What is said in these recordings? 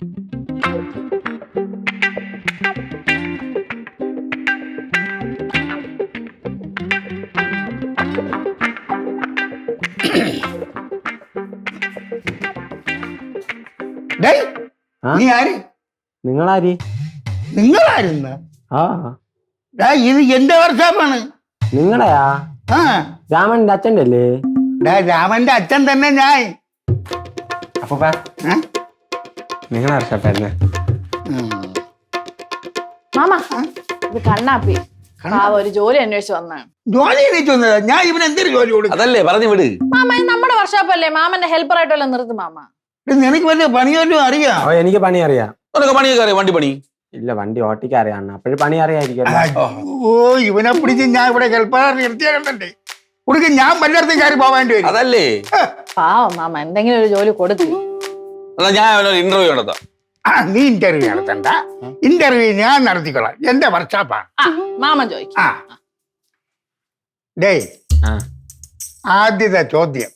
ഡേയ് ആ? നീ ആര്? നിങ്ങളാരി? നിങ്ങളായിരുന്ന ആ. ഇത് എന്റെ വർഷാപ്പാണ് നിങ്ങളെയാ? ആ. രാമന്റെ അച്ഛന്റെ അല്ലേ? ഡാ രാമന്റെ അച്ഛൻ തന്നെ ഞാൻ. അപ്പൊ ഏ? നിങ്ങളെ വർഷപ്പായിരുന്നേ മാമാ ഇത് കണ്ണാപ്പി. പാവ ഒരു ജോലി അന്വേഷിച്ച് വന്നാണ് ജോലി എനിക്ക് വന്നതാ? ഞാൻ ഇവന് എന്തൊരു ജോലി കൊടുക്കും? അതല്ലേ പറഞ്ഞു വിട്. മാമ ഇത് നമ്മുടെ വർഷോപ്പ് അല്ലേ? മാമന്റെ ഹെൽപ്പർ ആയിട്ടല്ലേ നിർത്തും മാമ. നിനക്ക് വലിയ പണിയൊന്നും അറിയാം? ഓ എനിക്ക് പണി അറിയാം. നിനക്ക് പണിയൊക്കെ അറിയാം? വണ്ടി പണി? ഇല്ല വണ്ടി ഓട്ടിക്കാൻ അറിയാം. അപ്പോഴും പണി അറിയായിരിക്കും ഓ ഇവനെ പിടിച്ച് ഞാൻ ഇവിടെ ഹെൽപ്പാർ നിർത്തിയാലുണ്ടേ കൊടുക്കും ഞാൻ പലയിടത്തും കയറി പോവാൻ വരും. അതല്ലേ. പാവം മാമ എന്തെങ്കിലും ഒരു ജോലി കൊടുക്കും. എന്നാ ഞാൻ അവനൊരു ഇന്റർവ്യൂ നടത്താം. ആ, നീ ഇന്റർവ്യൂ നടത്തണ്ട. ഇന്റർവ്യൂ ഞാൻ നടത്തിക്കൊള്ളാം എന്റെ വർക്ക്ഷോപ്പാണ് ആ മാമൻ ചോദിക്കും. ആ. ഡേയ് ആ. ആദ്യത്തെ ചോദ്യം.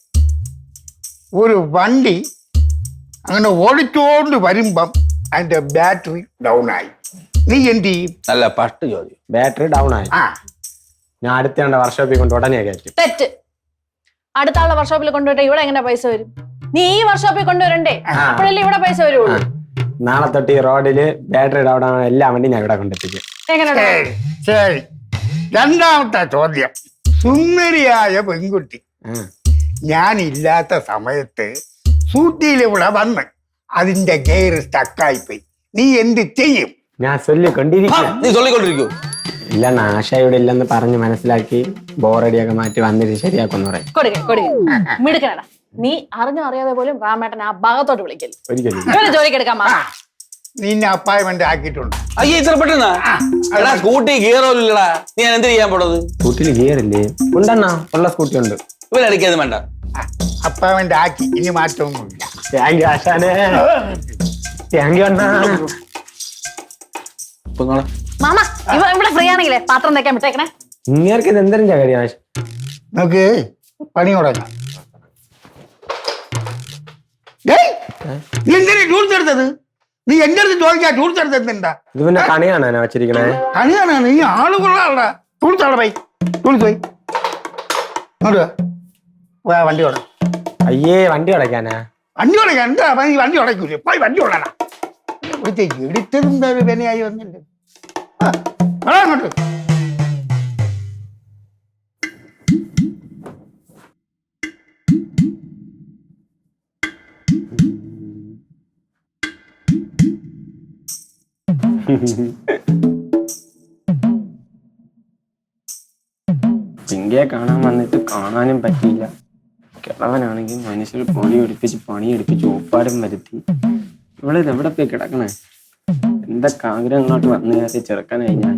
ഒരു വണ്ടി അങ്ങനെ ഓടിച്ചോണ്ട് വരുമ്പം അതിന്റെ ബാറ്ററി ഡൗൺ ആയി. നീ എന്ത് ചെയ്യും? നല്ല പട്ട് ചോദ്യം. ബാറ്ററി ഡൗൺ ആയി. ആ. ഞാൻ അടുത്ത വർക്ക്ഷോപ്പിൽ കൊണ്ട് ഉടനെ കയറ്റി. തെറ്റ്. അടുത്ത ആളുടെ വർക്ക്ഷോപ്പിൽ കൊണ്ടുപോയിട്ട് ഇവിടെ എങ്ങനെ പൈസ വരും? നീ ഈ വർക്ക്ഷോപ്പിൽ കൊണ്ടുവരണ്ടേ? അപ്പോഴല്ലേ ഇവിടെ പൈസ വരുള്ളൂ. നാളെ തൊട്ട് ഈ റോഡിൽ ബാറ്ററി ഡൗൺ ആണ് എല്ലാ വണ്ടി ഞാൻ ഇവിടെ കൊണ്ടെത്തിക്കും. ശരി രണ്ടാമത്തെ ചോദ്യം. സുന്ദരിയായ പെൺകുട്ടി. ഞാൻ ഇല്ലാത്ത സമയത്ത് സൂട്ടിയിൽ ഇവിടെ വന്ന് അതിന്റെ ഗെയർ സ്റ്റക്കായി പോയി നീ എന്ത് ചെയ്യും? ഞാൻ ചൊല്ലിക്കൊണ്ടിരിക്കും നീ ചൊല്ലിക്കൊണ്ടിരിക്കൂ. ഇല്ല ആശ ഇവിടെ ഇല്ലെന്ന് പറഞ്ഞ് മനസ്സിലാക്കി ബോറടിയൊക്കെ മാറ്റി വന്നിട്ട് ശരിയാക്കുന്നു പറയും. കൊടുക്ക കൊടുക്ക. മിടുക്കനടാ. നീ അറിഞ്ഞോ അറിയാതെ പോലും രാമേട്ടൻ ആ ഭാഗത്തോട്ട് വിളിക്കൽ ഒരിക്കലും ഇവനെ ജോലിക്ക് എടുക്കാൻ മാമ നിന്നെ അപ്പായ്മെന്റ് ആക്കിയിട്ടുണ്ട്. അയ്യേ ഇത്ര പെട്ടെന്നാ? എടാ സ്കൂട്ടി ഗിയറോല്ലടാ നീ ഞാൻ എന്ത് ചെയ്യാൻ പോണത്? സ്കൂട്ടിയിൽ ഗിയർ ഇല്ലേ? ഉണ്ടെണ്ണ ഉള്ള സ്കൂട്ടി ഉണ്ട്. ഇവരടിക്കാതെ വേണ്ട. അപ്പായ്മെന്റ് ആക്കി ഇനി മാറ്റമൊന്നുമില്ല. താങ്ക് യു ആശാനെ. താങ്ക് യു അണ്ണാ. ഇപ്പൊ. മാമ ഇവ ഇവിടെ ഫ്രീ ആണെങ്കിലേ പാത്രം തേക്കാൻ വിട്ടേക്കണേ. ഇങ്ങേർക്ക് ഇത് എന്തെങ്കിലും കാര്യം ആശ നമുക്ക് പണി തുടങ്ങാം. നീ എന്തിനാ ടൂൾസ് എടുത്തത്? നീ എന്റെ അടുത്ത് ചോദിക്കാ ടൂൾസ് എടുത്തത് എന്താ ഇത് പിന്നെ കണിയാണ് വെച്ചിരിക്കണേ? കണിയാണ്? നീ ആൾ കൊള്ളാളാ ടൂൾസ് അവിടെ പോയി. ടൂൾസ് പോയി. ഇങ്ങോട്ട് വാ. വണ്ടി ഓടാ. അയ്യേ വണ്ടി അടയ്ക്കാനാ വണ്ടി ഓടയ്ക്കാൻ? എന്താ? നീ വണ്ടി ഓടയ്ക്കൂലേ? പോയി വണ്ടി ഉടനാ ഇവിടുത്തെ എടുത്തതും എന്താ വന്നില്ല? ആ, വാടാ അങ്ങോട്ട്. ചിങ്കയെ കാണാൻ വന്നിട്ട് കാണാനും പറ്റിയില്ല. കിളവനാണെങ്കിൽ മനുഷ്യർ പണി എടുപ്പിച്ച് പണി എടുപ്പിച്ച് ഓപ്പാടും വരുത്തി ഇവിടെ എവിടെ പോയി കിടക്കണേ? എന്തൊക്കെ ആഗ്രഹങ്ങളോട്ട് വന്നു കയറി ചെറുക്കനായി ഞാൻ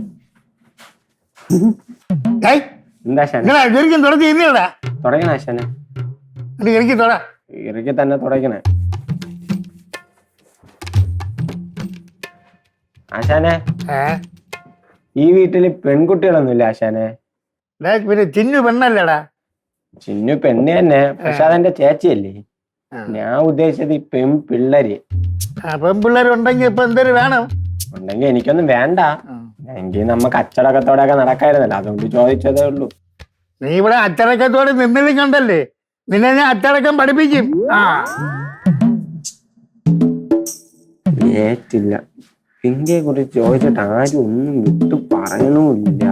ഡേയ്, എന്താ ശാന? നിങ്ങളാ തുടച്ച് ചെയ്യുന്നതാ തുടങ്ങണ ശാന? എന്നിട്ട് എനിക്ക് ഇറക്കി തന്നെ തുടങ്ങണേ. ആശാനെ ഏ? ഈ വീട്ടിൽ പെൺകുട്ടികളൊന്നുമില്ല ആശാനെ. പിന്നെ ചിന്നു പെണ്ണല്ലടാ. ചിന്നു പെണ്ണ് തന്നെ പക്ഷെ അതെന്റെ ചേച്ചിയല്ലേ. ഞാൻ ഉദ്ദേശിച്ചത് ഈ പെൺപിള്ളര്. പെൺപിള്ളേരുണ്ടെങ്കി പെൺപിള്ളേരുണ്ടെങ്കിൽ ഇപ്പൊ എന്തൊരു വേണം? ഉണ്ടെങ്കിൽ എനിക്കൊന്നും വേണ്ട. എങ്കിൽ നമുക്ക് അച്ചടക്കത്തോടെയൊക്കെ നടക്കായിരുന്നല്ലോ. അതുകൊണ്ട് ചോദിച്ചതേ ഉള്ളൂ. നീ ഇവിടെ അച്ചടക്കത്തോടെ നിന്നത് കണ്ടല്ലേ? നിന്നെ ഞാൻ അച്ചടക്കം പഠിപ്പിക്കും. ആ. ഏറ്റില്ല. പിങ്കയെ കുറിച്ച് ചോദിച്ചിട്ട് ആരും ഒന്നും വിട്ടു പറയണമില്ല.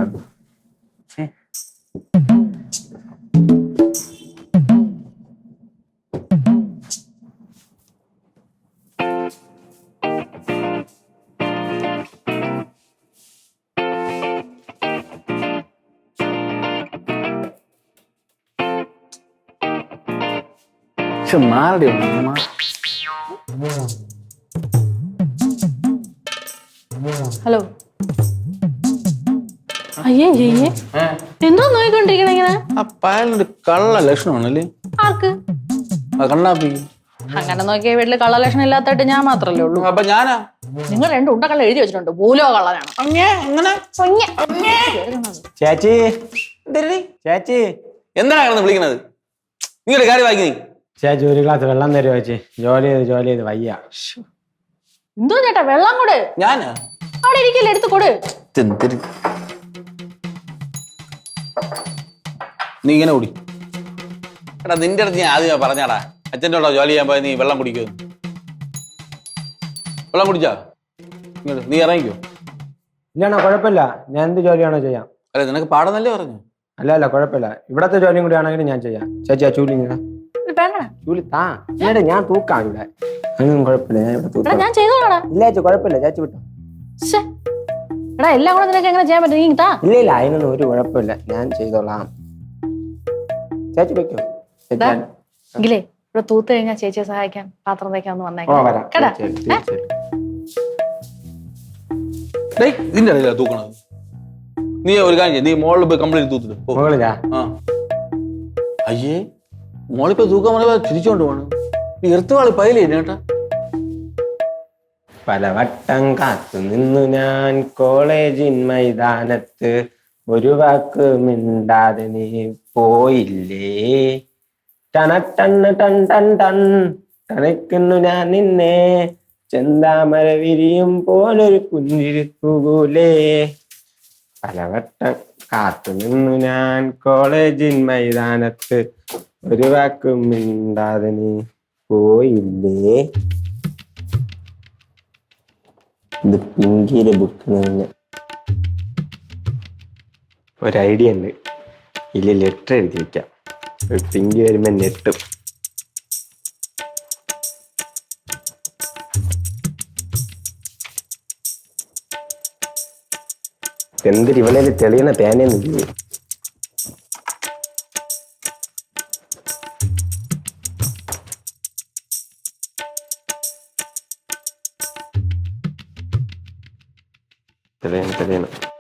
പക്ഷെ ഒന്ന്. ഹലോ അയ്യേ ചെയ്യേ എന്തോ നോയിക്കൊണ്ടിരിക്കണ ഇങ്ങനെ? ആ പയലിന്റെ കള്ള ലക്ഷണമാണല്ലേ? ആർക്ക്? ആ കണ്ണാപ്പി. അങ്ങനെ നോക്കിയ വീട്ടിൽ കള്ളലക്ഷണം ഇല്ലാത്തായിട്ട് ഞാൻ മാത്രല്ലേ ഉള്ളൂ. അപ്പൊ ഞാനാ? നിങ്ങൾ രണ്ട് ഉണ്ടക്കള്ള എഴുതി വെച്ചിട്ടുണ്ട്. ഭൂലോ കള്ളനാണ്. ചേച്ചി. ചേച്ചി എന്താണ് വിളിക്കണത്? നിങ്ങളുടെ കാര്യം വായിക്കുന്നേ ചേച്ചി ഒരു ഗ്ലാസ് വെള്ളം തരുമോ ചേച്ചി? ജോലി ചെയ്ത് ജോലി ചെയ്ത് വയ്യ. എന്തോ ചേട്ടാ വെള്ളം കൂടെ. ഞാൻ? അവിടെ ഇരിക്കില്ല എടുത്ത് കൊടു. എന്തൊരു നീ ഇങ്ങനെ കുടി എടാ നിന്റെ അടുത്ത് ഞാൻ ആദ്യം പറഞ്ഞാടാ അച്ഛന്റെ ഉണ്ടോ ജോലി ചെയ്യാൻ പോയി നീ വെള്ളം കുടിക്കുമെന്ന്. വെള്ളം കുടിച്ചാ? ഇങ്ങോട്ട് നീ ഇറങ്ങിക്കോ. ഇല്ലാണോ കുഴപ്പമില്ല. ഞാൻ എന്ത് ജോലിയാണോ ചെയ്യാം? അല്ല നിനക്ക് പാടുന്നല്ലേ പറഞ്ഞു? അല്ല അല്ല കുഴപ്പമില്ല. ഇവിടത്തെ ജോലിയും കൂടി ആണെങ്കിലും ഞാൻ ചെയ്യാം. ചേച്ചി ആ ഇങ്ങനെ ഇത് വേണ്ട ചൂലി താ. ഇല്ലടെ ഞാൻ തൂക്കാം ഇവിടെ. അങ്ങനൊന്നും കുഴപ്പമില്ല ഞാൻ ഇവിടെ തൂക്കാം. ഞാൻ ചെയ്തോളാടാ. ഇല്ല ചേച്ചി കുഴപ്പമില്ല. ചേച്ചി വിട്ടോ. എടാ എല്ലാം കൂടെ നിനക്ക് എങ്ങനെ ചെയ്യാൻ പറ്റും? നീ താ. ഇല്ല ഇല്ല അതിനൊന്നും ഒരു കുഴപ്പമില്ല. ഞാൻ ചെയ്തോളാം. ചേച്ചി വെക്കോ? ഇല്ലേ ഇവിടെ തൂത്ത് കഴിഞ്ഞാൽ ചേച്ചിയെ സഹായിക്കാൻ പാത്രം തേക്കാൻ ഒന്ന് ഓ വന്നേക്കാം കേടാ. ഇതിന്റെ ഇടയിലാ തൂക്കണത്. നീ ഒരു കാര്യം ചെയ്യ. നീ മോളിൽ പോയി കംപ്ലീറ്റ് തൂത്തിട്ട് അയ്യേ. മോളിപ്പോ തൂക്കം പറഞ്ഞ തിരിച്ചോണ്ട് പോണം. ഇർത്തുവാൾ പൈലേ കേട്ടാ. പലവട്ടം കാത്തു നിന്നു ഞാൻ കോളേജിൻ മൈതാനത്ത്. ഒരു വാക്ക് മിണ്ടാതെ നീ പോയില്ലേ? ടണട്ടണ്ണ് ടൺ ടൺ ടൺ ടണയ്ക്കുന്നു ഞാൻ നിന്നെ. ചെന്താമര വിരിയും പോലൊരു കുഞ്ഞിരിക്കുകൂലേ പലവട്ടം കാത്തു നിന്നു ഞാൻ കോളേജിൻ മൈതാനത്ത്. ഒരു വാക്കും മിണ്ടാതെ നീ പോയില്ലേ? ഇത് പിങ്കിയിലെ ബുക്ക് ഒരു ഐഡിയ ഉണ്ട്. ഇല്ല ലെറ്റർ എഴുതി വെക്കാം. പിങ്കി വരുമ്പോ നെട്ടും എന്തൊരു ഇവളേൽ തെളിയുന്ന പേനയൊന്നും Excelente, Elena.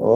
ഓ